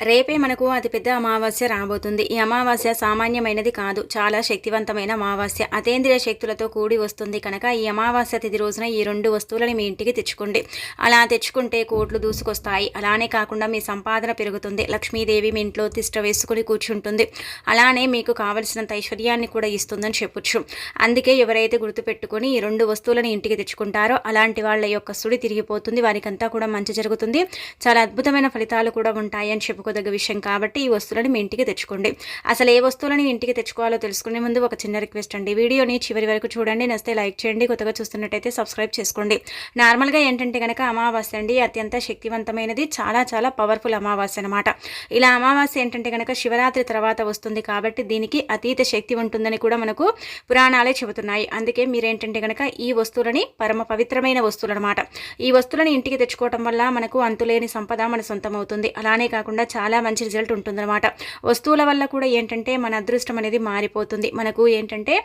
రేపే మనకు అతిపెద్ద అమావాస్య రాబోతుంది. ఈ అమావాస్య సామాన్యమైనది కాదు. చాలా శక్తివంతమైన అమావాస్య. అతేంద్రియ శక్తులతో కూడి వస్తుంది కనుక ఈ అమావాస్య తిథి రోజున ఈ రెండు వస్తువులని మీ ఇంటికి తెచ్చుకోండి. అలా తెచ్చుకుంటే కోట్లు దూసుకొస్తాయి. అలానే కాకుండా మీ సంపాదన పెరుగుతుంది. లక్ష్మీదేవి మీ ఇంట్లో తిష్ట వేసుకుని కూర్చుంటుంది. అలానే మీకు కావలసినంత ఐశ్వర్యాన్ని కూడా ఇస్తుందని చెప్పొచ్చు. అందుకే ఎవరైతే గుర్తుపెట్టుకొని ఈ రెండు వస్తువులను ఇంటికి తెచ్చుకుంటారో అలాంటి వాళ్ళ యొక్క సుడి తిరిగిపోతుంది. వారికంతా కూడా మంచి జరుగుతుంది. చాలా అద్భుతమైన ఫలితాలు కూడా ఉంటాయని చెప్పు చెప్పుకోదగ్గ విషయం కాబట్టి ఈ వస్తువులను మీ ఇంటికి తెచ్చుకోండి. అసలు ఏ వస్తువులను ఇంటికి తెచ్చుకోవాలో తెలుసుకునే ముందు ఒక చిన్న రిక్వెస్ట్ అండి. వీడియోని చివరి వరకు చూడండి. నస్తే లైక్ చేయండి. కొత్తగా చూస్తున్నట్టయితే సబ్స్క్రైబ్ చేసుకోండి. నార్మల్గా ఏంటంటే కనుక అమావాస్య అండి. అత్యంత శక్తివంతమైనది చాలా చాలా పవర్ఫుల్ అమావాస్య అనమాట ఇలా అమావాస్య ఏంటంటే కనుక శివరాత్రి తర్వాత వస్తుంది కాబట్టి దీనికి అతీత శక్తి ఉంటుందని కూడా మనకు పురాణాలే చెబుతున్నాయి. అందుకే మీరేంటంటే కనుక ఈ వస్తువులని పరమ పవిత్రమైన వస్తువులు అనమాట ఈ వస్తువులను ఇంటికి తెచ్చుకోవటం వల్ల మనకు అంతులేని సంపద మన సొంతం అవుతుంది అలానే కాకుండా చాలా మంచి రిజల్ట్ ఉంటుందన్నమాట. వస్తువుల వల్ల కూడా ఏంటంటే మన అదృష్టం అనేది మారిపోతుంది. మనకు ఏంటంటే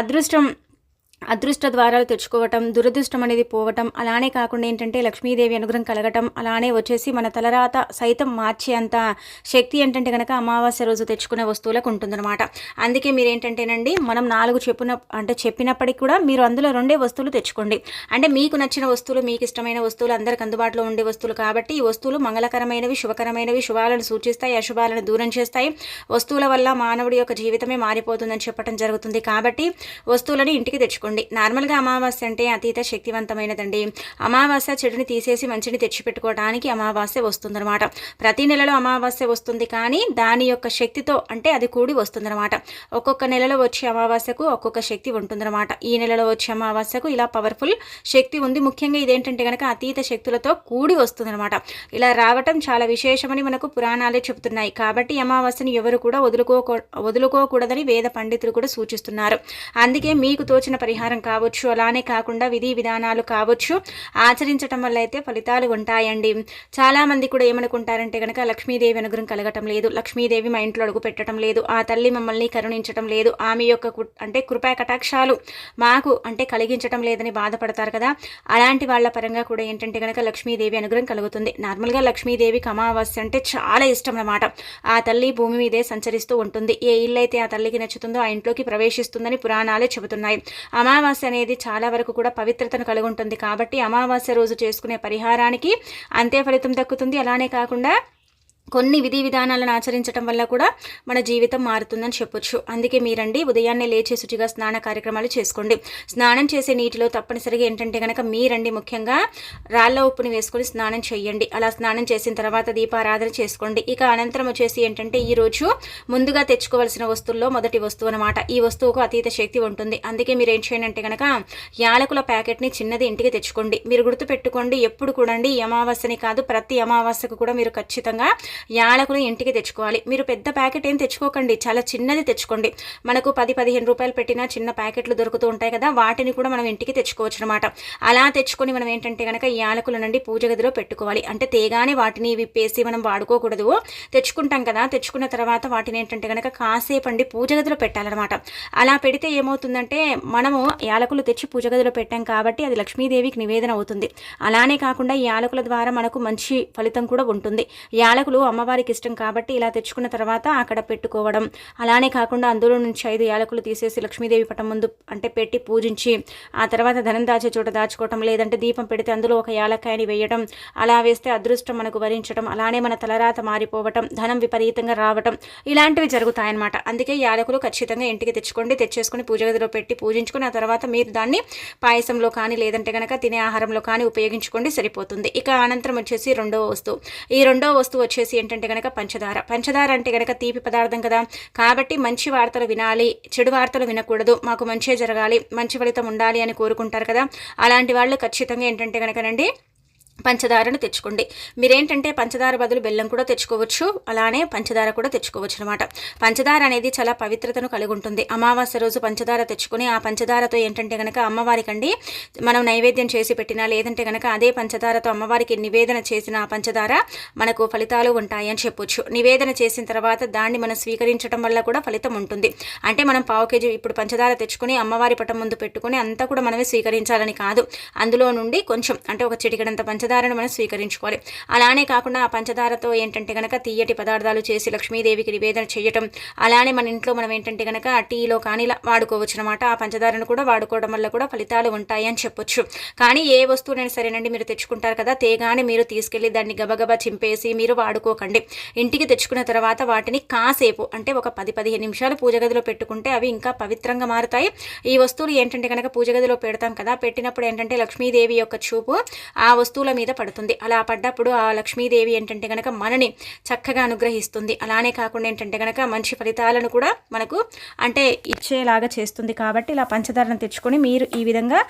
అదృష్టం అదృష్ట ద్వారాలు తెచ్చుకోవటం దురదృష్టం అనేది పోవటం అలానే కాకుండా ఏంటంటే లక్ష్మీదేవి అనుగ్రహం కలగటం అలానే వచ్చేసి మన తలరాత సైతం మార్చే అంత శక్తి ఏంటంటే కనుక అమావాస్య రోజు తెచ్చుకునే వస్తువులకు ఉంటుందన్నమాట. అందుకే మీరు ఏంటంటేనండి మనం నాలుగు చెప్పిన అంటే చెప్పినప్పటికీ కూడా మీరు అందులో రెండే వస్తువులు తెచ్చుకోండి. అంటే మీకు నచ్చిన వస్తువులు మీకు ఇష్టమైన వస్తువులు అందరికి అందుబాటులో ఉండే వస్తువులు కాబట్టి ఈ వస్తువులు మంగళకరమైనవి శుభకరమైనవి శుభాలను సూచిస్తాయి అశుభాలను దూరం చేస్తాయి. వస్తువుల వల్ల మానవుడి యొక్క జీవితమే మారిపోతుందని చెప్పడం జరుగుతుంది కాబట్టి వస్తువులను ఇంటికి తెచ్చుకోండి. చేసుకోండి. నార్మల్గా అమావాస్య అంటే అతీత శక్తివంతమైనదండి. అమావాస్య చెడుని తీసేసి మంచిని తెచ్చిపెట్టుకోవడానికి అమావాస్య వస్తుందన్నమాట. ప్రతి నెలలో అమావాస్య వస్తుంది కానీ దాని యొక్క శక్తితో అంటే అది కూడి వస్తుందన్నమాట. ఒక్కొక్క నెలలో వచ్చే అమావాస్యకు ఒక్కొక్క శక్తి ఉంటుందన్నమాట. ఈ నెలలో వచ్చే అమావాస్యకు ఇలా పవర్ఫుల్ శక్తి ఉంది. ముఖ్యంగా ఇదేంటంటే కనుక అతీత శక్తులతో కూడి వస్తుందన్నమాట. ఇలా రావటం చాలా విశేషమని మనకు పురాణాలే చెబుతున్నాయి. కాబట్టి అమావాస్యను ఎవరు కూడా వదులుకో వదులుకోకూడదని వేద పండితులు కూడా సూచిస్తున్నారు. అందుకే మీకు తోచిన పరిహారం పరిహారం కావచ్చు అలానే కాకుండా విధి విధానాలు కావచ్చు ఆచరించటం వల్ల అయితే ఫలితాలు ఉంటాయండి. చాలామంది కూడా ఏమనుకుంటారంటే కనుక లక్ష్మీదేవి అనుగ్రహం కలగటం లేదు లక్ష్మీదేవి మా ఇంట్లో అడుగు పెట్టడం లేదు ఆ తల్లి మమ్మల్ని కరుణించడం లేదు ఆమె యొక్క అంటే కృపా కటాక్షాలు మాకు అంటే కలిగించడం లేదని బాధపడతారు కదా. అలాంటి వాళ్ళ పరంగా కూడా ఏంటంటే కనుక లక్ష్మీదేవి అనుగ్రహం కలుగుతుంది. నార్మల్గా లక్ష్మీదేవికి అమావాస్య అంటే చాలా ఇష్టం అన్నమాట. ఆ తల్లి భూమి మీదే సంచరిస్తూ ఉంటుంది. ఏ ఇల్లు అయితే ఆ తల్లికి నచ్చుతుందో ఆ ఇంట్లోకి ప్రవేశిస్తుందని పురాణాలే చెబుతున్నాయి. అమావాస్య అనేది చాలా వరకు కూడా పవిత్రతను కలిగి ఉంటుంది కాబట్టి అమావాస్య రోజు చేసుకునే పరిహారానికి అంతే ఫలితం దక్కుతుంది. అలానే కాకుండా కొన్ని విధి విధానాలను ఆచరించడం వల్ల కూడా మన జీవితం మారుతుందని చెప్పొచ్చు. అందుకే మీరండి ఉదయాన్నే లేచే శుచిగా స్నాన కార్యక్రమాలు చేసుకోండి. స్నానం చేసే నీటిలో తప్పనిసరిగా ఏంటంటే కనుక మీరండి ముఖ్యంగా రాళ్ళ ఉప్పుని వేసుకొని స్నానం చేయండి. అలా స్నానం చేసిన తర్వాత దీపారాధన చేసుకోండి. ఇక అనంతరం వచ్చేసి ఏంటంటే ఈరోజు ముందుగా తెచ్చుకోవాల్సిన వస్తువుల్లో మొదటి వస్తువు అనమాట ఈ వస్తువుకు అతీత శక్తి ఉంటుంది. అందుకే మీరు ఏం చేయండి అంటే కనుక యాలకుల ప్యాకెట్ని చిన్నది ఇంటికి తెచ్చుకోండి. మీరు గుర్తుపెట్టుకోండి ఎప్పుడు కూడండి ఈ అమావాస్యని కాదు ప్రతి అమావాస్యకు కూడా మీరు ఖచ్చితంగా యాలకులు ఇంటికి తెచ్చుకోవాలి. మీరు పెద్ద ప్యాకెట్ ఏం తెచ్చుకోకండి. చాలా చిన్నది తెచ్చుకోండి. మనకు పది పదిహేను రూపాయలు పెట్టిన చిన్న ప్యాకెట్లు దొరుకుతూ ఉంటాయి కదా వాటిని కూడా మనం ఇంటికి తెచ్చుకోవచ్చు అనమాట అలా తెచ్చుకొని మనం ఏంటంటే కనుక ఈ యాలకుల నుండి పూజ గదిలో పెట్టుకోవాలి. అంటే తేగానే వాటిని విప్పేసి మనం వాడుకోకూడదు. తెచ్చుకుంటాం కదా తెచ్చుకున్న తర్వాత వాటిని ఏంటంటే కనుక కాసేపు అండి పూజ గదిలో పెట్టాలన్నమాట అలా పెడితే ఏమవుతుందంటే మనము యాలకులు తెచ్చి పూజ గదిలో పెట్టాం కాబట్టి అది లక్ష్మీదేవికి నివేదన అవుతుంది. అలానే కాకుండా ఈ యాలకుల ద్వారా మనకు మంచి ఫలితం కూడా ఉంటుంది. యాలకులు అమ్మవారికి ఇష్టం కాబట్టి ఇలా తెచ్చుకున్న తర్వాత అక్కడ పెట్టుకోవడం. అలానే కాకుండా అందులో నుంచి ఐదు యాలకులు తీసేసి లక్ష్మీదేవి పటం ముందు అంటే పెట్టి పూజించి ఆ తర్వాత ధనం దాచే చోట దాచుకోవటం లేదంటే దీపం పెడితే అందులో ఒక యాలకాయని వేయడం అలా వేస్తే అదృష్టం మనకు వరించడం అలానే మన తలరాత మారిపోవటం ధనం విపరీతంగా రావటం ఇలాంటివి జరుగుతాయన్నమాట. అందుకే యాలకులు ఖచ్చితంగా ఇంటికి తెచ్చుకోండి తెచ్చేసుకుని పూజ గదిలో పెట్టి పూజించుకుని ఆ తర్వాత మీరు దాన్ని పాయసంలో కానీ లేదంటే కనుక తినే ఆహారంలో కానీ ఉపయోగించుకోండి సరిపోతుంది. ఇక అనంతరం వచ్చేసి రెండవ వస్తువు. ఈ రెండవ వస్తువు వచ్చేసి ఏంటంటే కనుక పంచదార. పంచదార అంటే కనుక తీపి పదార్థం కదా. కాబట్టి మంచి వార్తలు వినాలి చెడు వార్తలు వినకూడదు. మాకు మంచే జరగాలి మంచి ఫలితం ఉండాలి అని కోరుకుంటారు కదా. అలాంటి వాళ్ళు ఖచ్చితంగా ఏంటంటే కనుకనండి పంచదారను తెచ్చుకోండి. మీరేంటంటే పంచదార బదులు బెల్లం కూడా తెచ్చుకోవచ్చు అలానే పంచదార కూడా తెచ్చుకోవచ్చు అనమాట పంచదార అనేది చాలా పవిత్రతను కలిగి ఉంటుంది అమావాస్య రోజు పంచదార తెచ్చుకుని ఆ పంచదారతో ఏంటంటే కనుక అమ్మవారికండి మనం నైవేద్యం చేసి పెట్టినా లేదంటే కనుక అదే పంచదారతో అమ్మవారికి నివేదన చేసిన ఆ పంచదార మనకు ఫలితాలు ఉంటాయి అని చెప్పొచ్చు. నివేదన చేసిన తర్వాత దాన్ని మనం స్వీకరించడం వల్ల కూడా ఫలితం ఉంటుంది. అంటే మనం పావు కేజీ ఇప్పుడు పంచదార తెచ్చుకొని అమ్మవారి పటం ముందు పెట్టుకుని అంతా కూడా మనమే స్వీకరించాలని కాదు. అందులో నుండి కొంచెం అంటే ఒక చిటికడంత పంచదార పంచదారను మనం స్వీకరించుకోవాలి. అలానే కాకుండా ఆ పంచదారతో ఏంటంటే కనుక తీయటి పదార్థాలు చేసి లక్ష్మీదేవికి నివేదన చేయటం అలానే మన ఇంట్లో మనం ఏంటంటే కనుక టీలో కానీ ఇలా వాడుకోవచ్చు అనమాట ఆ పంచదారను కూడా వాడుకోవడం వల్ల కూడా ఫలితాలు ఉంటాయి అని చెప్పొచ్చు. కానీ ఏ వస్తువునైనా సరేనండి మీరు తెచ్చుకుంటారు కదా తేగానే మీరు తీసుకెళ్ళి దాన్ని గబగబా చింపేసి మీరు వాడుకోకండి. ఇంటికి తెచ్చుకున్న తర్వాత వాటిని కాసేపు అంటే ఒక పది పదిహేను నిమిషాలు పూజ గదిలో పెట్టుకుంటే అవి ఇంకా పవిత్రంగా మారుతాయి. ఈ వస్తువులు ఏంటంటే కనుక పూజ గదిలో పెడతాం కదా పెట్టినప్పుడు ఏంటంటే లక్ష్మీదేవి యొక్క చూపు ఆ వస్తువుల మీద పడుతుంది. అలా పడ్డప్పుడు ఆ లక్ష్మీదేవి ఏంటంటే కనుక మనని చక్కగా అనుగ్రహిస్తుంది. అలానే కాకుండా ఏంటంటే కనుక మంచి ఫలితాలను కూడా మనకు అంటే ఇచ్చేలాగా చేస్తుంది. కాబట్టి ఇలా పంచదారను తెచ్చుకొని మీరు ఈ విధంగా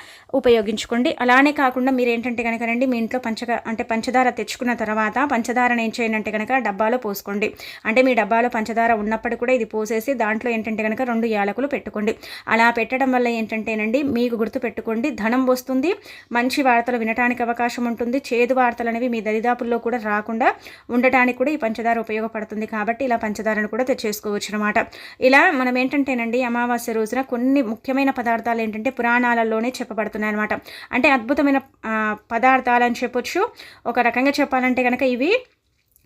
ఉపయోగించుకోండి. అలానే కాకుండా మీరు ఏంటంటే కనుక రండి మీ ఇంట్లో పంచగా అంటే పంచదార తెచ్చుకున్న తర్వాత పంచదారను ఏం చేయండి అంటే కనుక డబ్బాలో పోసుకోండి. అంటే మీ డబ్బాలో పంచదార ఉన్నప్పుడు కూడా ఇది పోసేసి దాంట్లో ఏంటంటే కనుక రెండు యాలకులు పెట్టుకోండి. అలా పెట్టడం వల్ల ఏంటంటేనండి మీకు గుర్తు పెట్టుకోండి ధనం వస్తుంది మంచి వార్తలు వినటానికి అవకాశం ఉంటుంది. చేదు వార్తలు అనేవి మీ దరిదాపుల్లో కూడా రాకుండా ఉండటానికి కూడా ఈ పంచదార ఉపయోగపడుతుంది కాబట్టి ఇలా పంచదారను కూడా తెచ్చేసుకోవచ్చు అనమాట ఇలా మనం ఏంటంటేనండి అమావాస్య రోజున కొన్ని ముఖ్యమైన పదార్థాలు ఏంటంటే పురాణాలలోనే చెప్పబడుతున్నాయి అనమాట అంటే అద్భుతమైన పదార్థాలు అని చెప్పొచ్చు. ఒక రకంగా చెప్పాలంటే కనుక ఇవి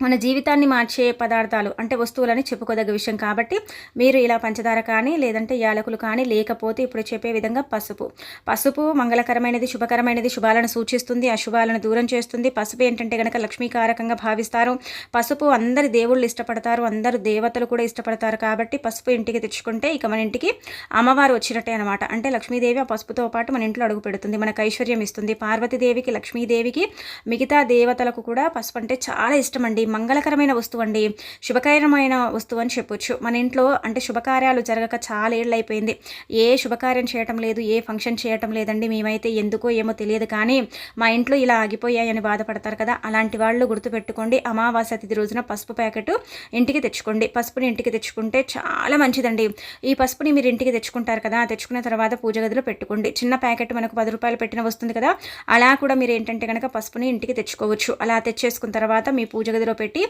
మన జీవితాన్ని మార్చే పదార్థాలు అంటే వస్తువులని చెప్పుకోదగ్గ విషయం కాబట్టి మీరు ఇలా పంచదార కానీ లేదంటే యాలకులు కానీ లేకపోతే ఇప్పుడు చెప్పే విధంగా పసుపు. పసుపు మంగళకరమైనది శుభకరమైనది శుభాలను సూచిస్తుంది అశుభాలను దూరం చేస్తుంది. పసుపు ఏంటంటే కనుక లక్ష్మీకారకంగా భావిస్తారు. పసుపు అందరి దేవుళ్ళు ఇష్టపడతారు అందరు దేవతలు కూడా ఇష్టపడతారు కాబట్టి పసుపు ఇంటికి తెచ్చుకుంటే ఇక మన ఇంటికి అమ్మవారు వచ్చినట్టే అనమాట అంటే లక్ష్మీదేవి ఆ పసుపుతో పాటు మన ఇంట్లో అడుగు పెడుతుంది మనకు ఐశ్వర్యం ఇస్తుంది. పార్వతీదేవికి లక్ష్మీదేవికి మిగతా దేవతలకు కూడా పసుపు అంటే చాలా ఇష్టం అండి మంగళకరమైన వస్తువు అండి. శుభకరమైన వస్తువు అని చెప్పొచ్చు. మన ఇంట్లో అంటే శుభకార్యాలు జరగక చాలా ఏళ్ళు అయిపోయింది ఏ శుభకార్యం చేయటం లేదు ఏ ఫంక్షన్ చేయటం లేదండి. మేమైతే ఎందుకో ఏమో తెలియదు కానీ మా ఇంట్లో ఇలా ఆగిపోయాయని బాధపడతారు కదా. అలాంటి వాళ్ళు గుర్తుపెట్టుకోండి. అమావాస్య తిథి రోజున పసుపు ప్యాకెట్ ఇంటికి తెచ్చుకోండి. పసుపుని ఇంటికి తెచ్చుకుంటే చాలా మంచిదండి. ఈ పసుపుని మీరు ఇంటికి తెచ్చుకుంటారు కదా తెచ్చుకున్న తర్వాత పూజ గదిలో పెట్టుకోండి. చిన్న ప్యాకెట్ మనకు పది రూపాయలు పెట్టిన వస్తుంది కదా అలా కూడా మీరు ఏంటంటే కనుక పసుపుని ఇంటికి తెచ్చుకోవచ్చు. అలా తెచ్చేసుకున్న తర్వాత మీ పూజ గదిలో పెట్టి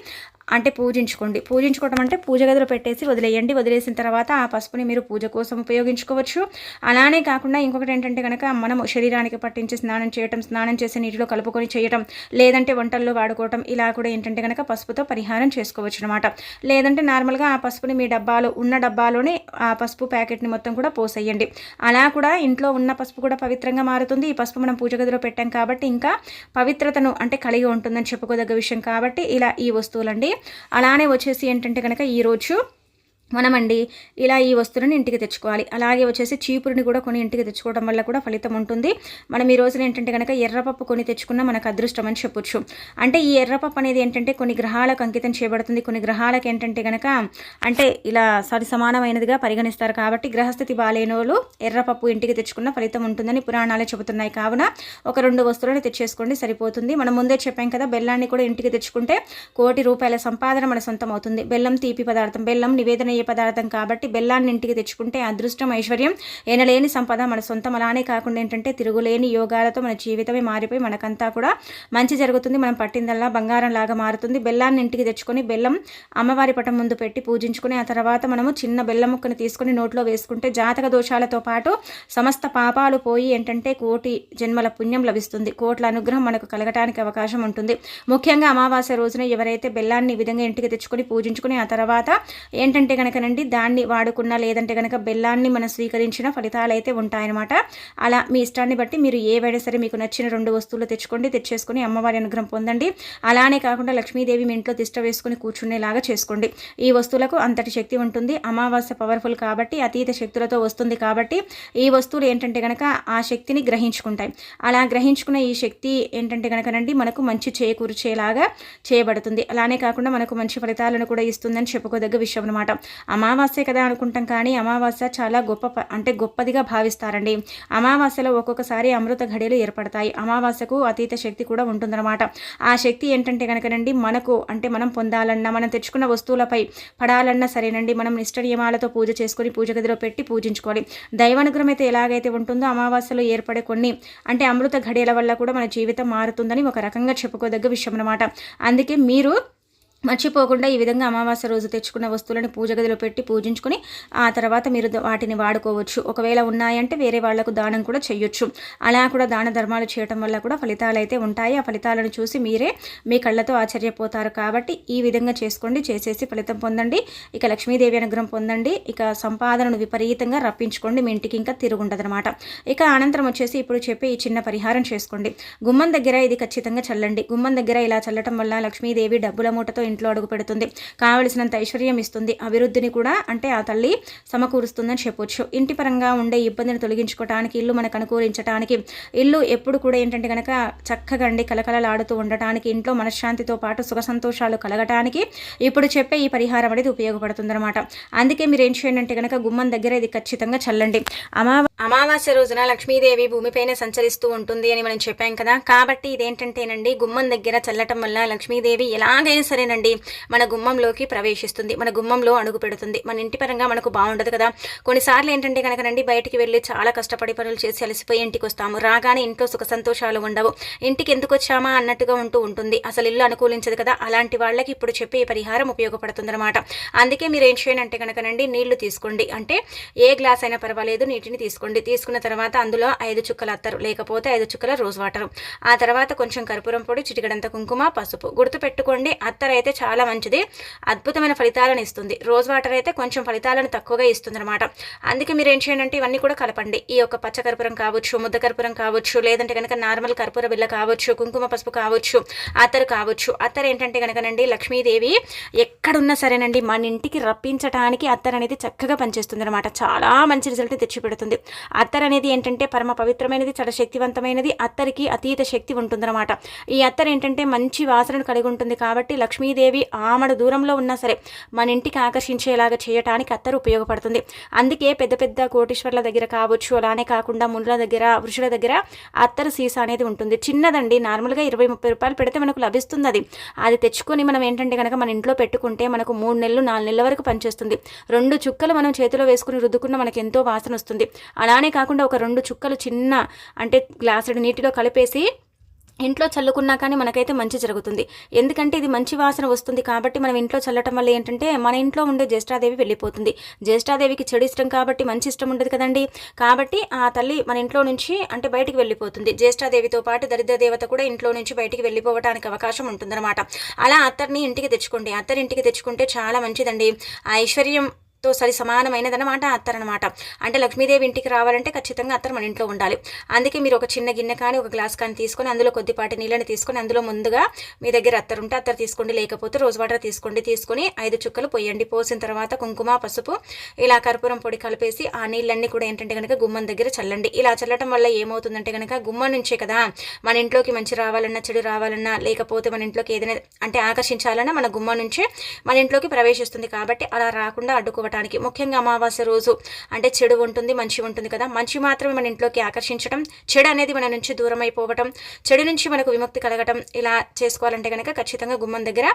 అంటే పూజించుకోండి. పూజించుకోవడం అంటే పూజ గదిలో పెట్టేసి వదిలేయండి. వదిలేసిన తర్వాత ఆ పసుపుని మీరు పూజ కోసం ఉపయోగించుకోవచ్చు. అలానే కాకుండా ఇంకొకటి ఏంటంటే కనుక మనం శరీరానికి పట్టించి స్నానం చేయటం స్నానం చేసే నీటిలో కలుపుకొని చేయటం లేదంటే వంటల్లో వాడుకోవటం ఇలా కూడా ఏంటంటే కనుక పసుపుతో పరిహారం చేసుకోవచ్చు అనమాట లేదంటే నార్మల్గా ఆ పసుపుని మీ డబ్బాలో ఉన్న డబ్బాలోనే ఆ పసుపు ప్యాకెట్ని మొత్తం కూడా పోసేయండి. అలా కూడా ఇంట్లో ఉన్న పసుపు కూడా పవిత్రంగా మారుతుంది. ఈ పసుపు మనం పూజ గదిలో పెట్టాం కాబట్టి ఇంకా పవిత్రతను అంటే కలిగి ఉంటుందని చెప్పుకోదగ్గ విషయం కాబట్టి ఇలా ఈ వస్తువులండి. అలానే వచ్చేసి ఏంటంటే కనుక ఈరోజు మనమండి ఇలా ఈ వస్తువులను ఇంటికి తెచ్చుకోవాలి. అలాగే వచ్చేసి చీపురుని కూడా కొని ఇంటికి తెచ్చుకోవడం వల్ల కూడా ఫలితం ఉంటుంది. మనం ఈ రోజున ఏంటంటే కనుక ఎర్రపప్పు కొని తెచ్చుకున్న మనకు అదృష్టం అని చెప్పొచ్చు. అంటే ఈ ఎర్రపప్పు అనేది ఏంటంటే కొన్ని గ్రహాలకు అంకితం చేయబడుతుంది. కొన్ని గ్రహాలకు ఏంటంటే కనుక అంటే ఇలా సరి సమానమైనదిగా పరిగణిస్తారు కాబట్టి గ్రహస్థితి బాలేనోళ్ళు ఎర్రపప్పు ఇంటికి తెచ్చుకున్న ఫలితం ఉంటుందని పురాణాలే చెబుతున్నాయి. కావున ఒక రెండు వస్తువులను తెచ్చేసుకోండి సరిపోతుంది. మనం ముందే చెప్పాం కదా బెల్లాన్ని కూడా ఇంటికి తెచ్చుకుంటే కోటి రూపాయల సంపాదన మన సొంతం అవుతుంది. బెల్లం తీపి పదార్థం బెల్లం నివేదన అయ్యే పదార్థం కాబట్టి బెల్లాన్ని ఇంటికి తెచ్చుకుంటే అదృష్టం ఐశ్వర్యం ఎనలేని సంపద మన సొంతం. అలానే కాకుండా ఏంటంటే తిరుగులేని యోగాలతో మన జీవితమే మారిపోయి మనకంతా కూడా మంచి జరుగుతుంది. మనం పట్టిందల్లా బంగారం లాగా మారుతుంది. బెల్లాన్ని ఇంటికి తెచ్చుకొని బెల్లం అమ్మవారి పటం ముందు పెట్టి పూజించుకుని ఆ తర్వాత మనము చిన్న బెల్లం ముక్కని తీసుకొని నోట్లో వేసుకుంటే జాతక దోషాలతో పాటు సమస్త పాపాలు పోయి ఏంటంటే కోటి జన్మల పుణ్యం లభిస్తుంది. కోట్ల అనుగ్రహం మనకు కలగటానికి అవకాశం ఉంటుంది. ముఖ్యంగా అమావాస్య రోజున ఎవరైతే బెల్లాన్ని ఈ విధంగా ఇంటికి తెచ్చుకొని పూజించుకుని ఆ తర్వాత ఏంటంటే కనుకనండి దాన్ని వాడుకున్న లేదంటే కనుక బెల్లాన్ని మనం స్వీకరించిన ఫలితాలు అయితే ఉంటాయన్నమాట. అలా మీ ఇష్టాన్ని బట్టి మీరు ఏవైనా సరే మీకు నచ్చిన రెండు వస్తువులు తెచ్చుకోండి తెచ్చేసుకొని అమ్మవారి అనుగ్రహం పొందండి. అలానే కాకుండా లక్ష్మీదేవి మీ ఇంట్లో తిష్ట వేసుకుని కూర్చునేలాగా చేసుకోండి. ఈ వస్తువులకు అంతటి శక్తి ఉంటుంది. అమావాస్య పవర్ఫుల్ కాబట్టి అతీత శక్తులతో వస్తుంది కాబట్టి ఈ వస్తువులు ఏంటంటే కనుక ఆ శక్తిని గ్రహించుకుంటాయి. అలా గ్రహించుకున్న ఈ శక్తి ఏంటంటే కనుకనండి మనకు మంచి చేకూర్చేలాగా చేయబడుతుంది. అలానే కాకుండా మనకు మంచి ఫలితాలను కూడా ఇస్తుందని చెప్పుకోదగ్గ విషయం అనమాట అమావాస్య కదా అనుకుంటాం కానీ అమావాస్య చాలా గొప్ప అంటే గొప్పదిగా భావిస్తారండి. అమావాస్యలో ఒక్కొక్కసారి అమృత ఘడియలు ఏర్పడతాయి. అమావాస్యకు అతీత శక్తి కూడా ఉంటుందన్నమాట. ఆ శక్తి ఏంటంటే కనుకనండి మనకు అంటే మనం పొందాలన్నా మనం తెచ్చుకున్న వస్తువులపై పడాలన్నా సరేనండి మనం నిష్ట నియమాలతో పూజ చేసుకొని పూజ గదిలో పెట్టి పూజించుకోవాలి. దైవానుగ్రహం అయితే ఎలాగైతే ఉంటుందో అమావాస్యలో ఏర్పడే కొన్ని అంటే అమృత ఘడియల వల్ల కూడా మన జీవితం మారుతుందని ఒక రకంగా చెప్పుకోదగ్గ విషయం అనమాట అందుకే మీరు మర్చిపోకుండా ఈ విధంగా అమావాస్య రోజు తెచ్చుకున్న వస్తువులను పూజ గదిలో పెట్టి పూజించుకుని ఆ తర్వాత మీరు వాటిని వాడుకోవచ్చు. ఒకవేళ ఉన్నాయంటే వేరే వాళ్ళకు దానం కూడా చేయొచ్చు. అలా కూడా దాన ధర్మాలు చేయటం వల్ల కూడా ఫలితాలు అయితే ఉంటాయి. ఆ ఫలితాలను చూసి మీరే మీ కళ్ళతో ఆశ్చర్యపోతారు కాబట్టి ఈ విధంగా చేసుకోండి. చేసేసి ఫలితం పొందండి. ఇక లక్ష్మీదేవి అనుగ్రహం పొందండి. ఇక సంపాదనను విపరీతంగా రప్పించుకోండి. మీ ఇంటికి ఇంకా తిరుగుండదనమాట ఇక అనంతరం వచ్చేసి ఇప్పుడు చెప్పే ఈ చిన్న పరిహారం చేసుకోండి. గుమ్మం దగ్గర ఇది ఖచ్చితంగా చల్లండి. గుమ్మం దగ్గర ఇలా చల్లటం వల్ల లక్ష్మీదేవి డబ్బుల మూటతో ఇంట్లో అడుగు పెడుతుంది. కావలసినంత ఐశ్వర్యం ఇస్తుంది. అభివృద్ధిని కూడా అంటే ఆ తల్లి సమకూరుస్తుందని చెప్పొచ్చు. ఇంటి పరంగా ఉండే ఇబ్బందిని తొలగించుకోవటానికి ఇల్లు మనకు అనుకూలించడానికి ఇల్లు ఎప్పుడు కూడా ఏంటంటే కనుక చక్కగా అండి కలకలలాడుతూ ఉండటానికి ఇంట్లో మనశ్శాంతితో పాటు సుఖ సంతోషాలు కలగటానికి ఇప్పుడు చెప్పే ఈ పరిహారం అనేది ఉపయోగపడుతుందన్నమాట. అందుకే మీరు ఏం చేయండి అంటే కనుక గుమ్మం దగ్గర ఇది ఖచ్చితంగా చల్లండి. అమావ అమావాస్య రోజున లక్ష్మీదేవి భూమిపైన సంచరిస్తూ ఉంటుంది అని మనం చెప్పాం కదా. కాబట్టి ఇదేంటంటేనండి గుమ్మం దగ్గర చల్లటం వల్ల లక్ష్మీదేవి ఎలాగైనా సరేనండి మన గుమ్మంలోకి ప్రవేశిస్తుంది. మన గుమ్మంలో అడుగు పెడుతుంది. మన ఇంటి పరంగా మనకు బాగుండదు కదా. కొన్నిసార్లు ఏంటంటే కనుకనండి బయటికి వెళ్ళి చాలా కష్టపడి పనులు చేసి అలసిపోయి ఇంటికి వస్తాము. రాగానే ఇంట్లో సుఖ సంతోషాలు ఉండవు. ఇంటికి ఎందుకు వచ్చామా అన్నట్టుగా ఉంటూ ఉంటుంది. అసలు ఇల్లు అనుకూలించదు కదా. అలాంటి వాళ్ళకి ఇప్పుడు చెప్పే పరిహారం ఉపయోగపడుతుంది అనమాట అందుకే మీరు ఏం చేయనంటే కనుకనండి నీళ్ళు తీసుకోండి. అంటే ఏ గ్లాస్ అయినా పర్వాలేదు నీటిని తీసుకోండి. తీసుకున్న తర్వాత అందులో ఐదు చుక్కల అత్తరు లేకపోతే ఐదు చుక్కల రోజ్ వాటర్. ఆ తర్వాత కొంచెం కర్పూరం పొడి చిటికడంత కుంకుమ పసుపు. గుర్తు పెట్టుకోండి అయితే చాలా మంచిది. అద్భుతమైన ఫలితాలను ఇస్తుంది. రోజ్ వాటర్ అయితే కొంచెం ఫలితాలను తక్కువగా ఇస్తుంది అనమాట అందుకే మీరు ఏం చేయండి అంటే ఇవన్నీ కూడా కలపండి. ఈ యొక్క పచ్చ కర్పూరం కావచ్చు ముద్ద కర్పూరం కావచ్చు లేదంటే కనుక నార్మల్ కర్పూర బిల్ల కావచ్చు కుంకుమ పసుపు కావచ్చు అత్తరు కావచ్చు. అత్తరు ఏంటంటే కనుకనండి లక్ష్మీదేవి ఎక్కడున్నా సరేనండి మన ఇంటికి రప్పించడానికి అత్తర్ అనేది చక్కగా పనిచేస్తుంది అనమాట చాలా మంచి రిజల్ట్ తెచ్చిపెడుతుంది. అత్తర్ అనేది ఏంటంటే పరమ పవిత్రమైనది చాలా శక్తివంతమైనది అత్తరికి అతీత శక్తి ఉంటుందన్నమాట. ఈ అత్తర్ ఏంటంటే మంచి వాసనను కలిగి ఉంటుంది కాబట్టి లక్ష్మీదేవి ఆమడ దూరంలో ఉన్నా సరే మన ఇంటికి ఆకర్షించేలాగా చేయటానికి అత్తరు ఉపయోగపడుతుంది. అందుకే పెద్ద పెద్ద కోటీశ్వర్ల దగ్గర కావచ్చు అలానే కాకుండా మునుల దగ్గర వృషుల దగ్గర అత్తరు సీసా అనేది ఉంటుంది. చిన్నదండి నార్మల్గా ఇరవై ముప్పై రూపాయలు పెడితే మనకు లభిస్తుంది అది. అది తెచ్చుకొని మనం ఏంటంటే కనుక మన ఇంట్లో పెట్టుకుంటే మనకు మూడు నెలలు నాలుగు నెలల వరకు పనిచేస్తుంది. రెండు చుక్కలు మనం చేతిలో వేసుకుని రుద్దుకున్న మనకి ఎంతో వాసన వస్తుంది. అలానే కాకుండా ఒక రెండు చుక్కలు చిన్న అంటే గ్లాసుడు నీటిలో కలిపేసి ఇంట్లో చల్లుకున్నా కానీ మనకైతే మంచి జరుగుతుంది. ఎందుకంటే ఇది మంచి వాసన వస్తుంది కాబట్టి మనం ఇంట్లో చల్లటం వల్ల ఏంటంటే మన ఇంట్లో ఉండే జ్యేష్ఠాదేవి వెళ్ళిపోతుంది. జ్యేష్ఠాదేవికి చెడు ఇష్టం కాబట్టి మంచి ఇష్టం ఉండదు కదండి. కాబట్టి ఆ తల్లి మన ఇంట్లో నుంచి అంటే బయటికి వెళ్ళిపోతుంది. జ్యేష్ఠాదేవితో పాటు దరిద్ర దేవత కూడా ఇంట్లో నుంచి బయటికి వెళ్ళిపోవడానికి అవకాశం ఉంటుందన్నమాట. అలా అత్తర్ని ఇంటికి తెచ్చుకోండి. అత్తరి ఇంటికి తెచ్చుకుంటే చాలా మంచిదండి. ఆ ఐశ్వర్యం తో సరి సమానమైనదనమాట అత్తర్ అనమాట అంటే లక్ష్మీదేవి ఇంటికి రావాలంటే ఖచ్చితంగా అత్తర్ మన ఇంట్లో ఉండాలి. అందుకే మీరు ఒక చిన్న గిన్నె కానీ ఒక గ్లాస్ కానీ తీసుకొని అందులో కొద్దిపాటి నీళ్ళని తీసుకొని అందులో ముందుగా మీ దగ్గర అత్తర్ ఉంటే అత్తర్ తీసుకోండి. లేకపోతే రోజ్ వాటర్ తీసుకోండి. తీసుకొని ఐదు చుక్కలు పోయండి పోసిన తర్వాత కుంకుమ పసుపు ఇలా కర్పూరం పొడి కలిపేసి ఆ నీళ్ళన్నీ కూడా ఏంటంటే కనుక గుమ్మం దగ్గర చల్లండి. ఇలా చల్లటం వల్ల ఏమవుతుందంటే కనుక గుమ్మం నుంచే కదా. మన ఇంట్లోకి మంచి రావాలన్నా చెడు రావాలన్నా లేకపోతే మన ఇంట్లోకి ఏదైనా అంటే ఆకర్షించాలన్నా మన గుమ్మం నుంచే మన ఇంట్లోకి ప్రవేశిస్తుంది. కాబట్టి అలా రాకుండా అడ్డుకోవటానికి ముఖ్యంగా అమావాస్య రోజు. అంటే చెడు ఉంటుంది మంచి ఉంటుంది కదా. మంచి మాత్రమే మన ఇంట్లోకి ఆకర్షించడం చెడు అనేది మన నుంచి దూరం అయిపోవటం చెడు నుంచి మనకు విముక్తి కలగటం ఇలా చేసుకోవాలంటే కనుక ఖచ్చితంగా గుమ్మం దగ్గర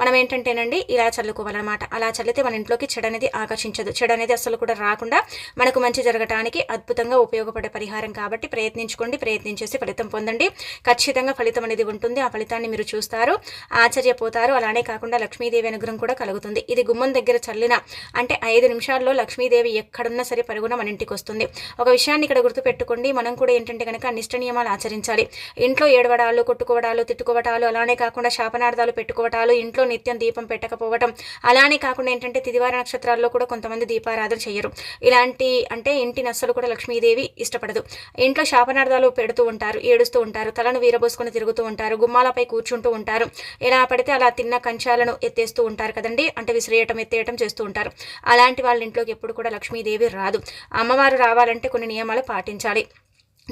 మనం ఏంటంటేనండి ఇలా చల్లుకోవాలన్నమాట. అలా చల్లితే మన ఇంట్లోకి చెడు అనేది ఆకర్షించదు. చెడు అనేది అసలు కూడా రాకుండా మనకు మంచి జరగటానికి అద్భుతంగా ఉపయోగపడే పరిహారం కాబట్టి ప్రయత్నించుకోండి ప్రయత్నించేసి ఫలితం పొందండి. ఖచ్చితంగా ఫలితం అనేది ఉంటుంది. ఆ ఫలితాన్ని మీరు చూస్తారు ఆశ్చర్యపోతారు. అలానే కాకుండా లక్ష్మీదేవి అనుగ్రహం కూడా కలుగుతుంది. ఇది గుమ్మం దగ్గర చల్లిన అంటే ఐదు నిమిషాల్లో లక్ష్మీదేవి ఎక్కడున్నా సరే పరుగున మన ఇంటికి వస్తుంది. ఒక విషయాన్ని ఇక్కడ గుర్తుపెట్టుకోండి. మనం కూడా ఏంటంటే కనుక నిష్ట నియమాలు ఆచరించాలి. ఇంట్లో ఏడవడాలు కొట్టుకోవడాలు తిట్టుకోవటాలు అలానే కాకుండా శాపనార్థాలు పెట్టుకోవటాలు ఇంట్లో నిత్యం దీపం పెట్టకపోవటం అలానే కాకుండా ఏంటంటే తిదివార నక్షత్రాల్లో కూడా కొంతమంది దీపారాధన చేయరు ఇలాంటి అంటే ఇంటిని అస్సలు కూడా లక్ష్మీదేవి ఇష్టపడదు. ఇంట్లో శాపనార్థాలు పెడుతూ ఉంటారు ఏడుస్తూ ఉంటారు తలను వీరబోసుకుని తిరుగుతూ ఉంటారు గుమ్మాలపై కూర్చుంటూ ఉంటారు. ఎలా పడితే అలా తిన్న కంచాలను ఎత్తేస్తూ ఉంటారు కదండి. అంటే విసిరేయటం ఎత్తేయటం చేస్తూ ఉంటారు. అలాంటి వాళ్ళ ఇంట్లోకి ఎప్పుడు కూడా లక్ష్మీదేవి రాదు. అమ్మవారు రావాలంటే కొన్ని నియమాలు పాటించాలి.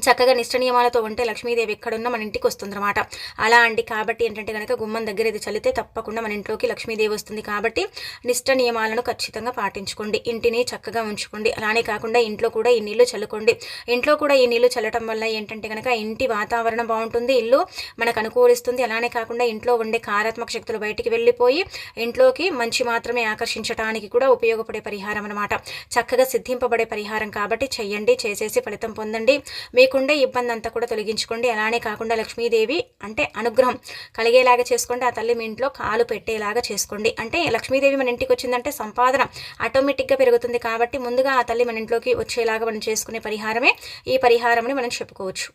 చక్కగా నిష్ట నియమాలతో ఉంటే లక్ష్మీదేవి ఎక్కడున్నా మన ఇంటికి వస్తుందన్నమాట. అలా అండి. కాబట్టి ఏంటంటే కనుక గుమ్మం దగ్గర ఇది చల్లితే తప్పకుండా మన ఇంట్లోకి లక్ష్మీదేవి వస్తుంది. కాబట్టి నిష్ట నియమాలను ఖచ్చితంగా పాటించుకోండి. ఇంటిని చక్కగా ఉంచుకోండి. అలానే కాకుండా ఇంట్లో కూడా ఈ నీళ్ళు చల్లుకోండి. ఇంట్లో కూడా ఈ నీళ్ళు చల్లటం వల్ల ఏంటంటే కనుక ఇంటి వాతావరణం బాగుంటుంది. ఇల్లు మనకు అనుకూలిస్తుంది. అలానే కాకుండా ఇంట్లో ఉండే కారాత్మక శక్తులు బయటికి వెళ్ళిపోయి ఇంట్లోకి మంచి మాత్రమే ఆకర్షించడానికి కూడా ఉపయోగపడే పరిహారం అనమాట చక్కగా సిద్ధింపబడే పరిహారం కాబట్టి చెయ్యండి. చేసేసి ఫలితం పొందండి. మీ లేకుండా ఇబ్బంది అంతా కూడా తొలగించుకోండి. అలానే కాకుండా లక్ష్మీదేవి అంటే అనుగ్రహం కలిగేలాగా చేసుకోండి. ఆ తల్లి మీ ఇంట్లో కాలు పెట్టేలాగా చేసుకోండి. అంటే లక్ష్మీదేవి మన ఇంటికి వచ్చిందంటే సంపాదన ఆటోమేటిక్గా పెరుగుతుంది కాబట్టి ముందుగా ఆ తల్లి మన ఇంట్లోకి వచ్చేలాగా మనం చేసుకునే పరిహారమే. ఈ పరిహారంని మనం చెప్పుకోవచ్చు.